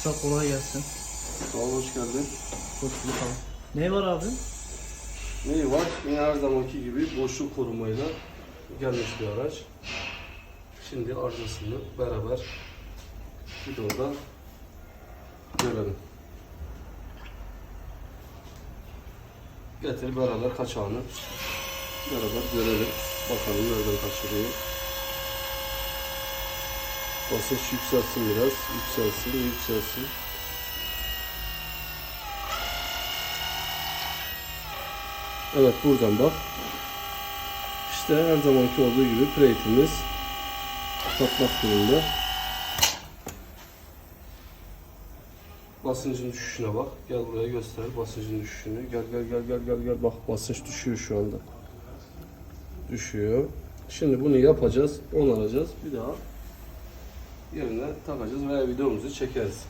Usta kolay gelsin. Sağ ol, hoş geldin. Hoş bulduk abi. Ne var abi? Neyi var? Yine her zamanki gibi boşluk korumayla gelmiş bir araç. Şimdi arızasını beraber videoda görelim. Getir beraber kaçağını beraber görelim. Bakalım nereden kaçırıyor. Basınç yükselsin biraz. Yükselsin, yükselsin. Evet buradan bak. İşte her zamanki olduğu gibi plate'imiz patlak durumda. Basıncın düşüşüne bak. Gel buraya göster basıncın düşüşünü. Gel gel gel gel gel gel bak basınç düşüyor şu anda. Düşüyor. Şimdi bunu yapacağız, onaracağız. Bir daha yerine takacağız veya videomuzu çekeriz.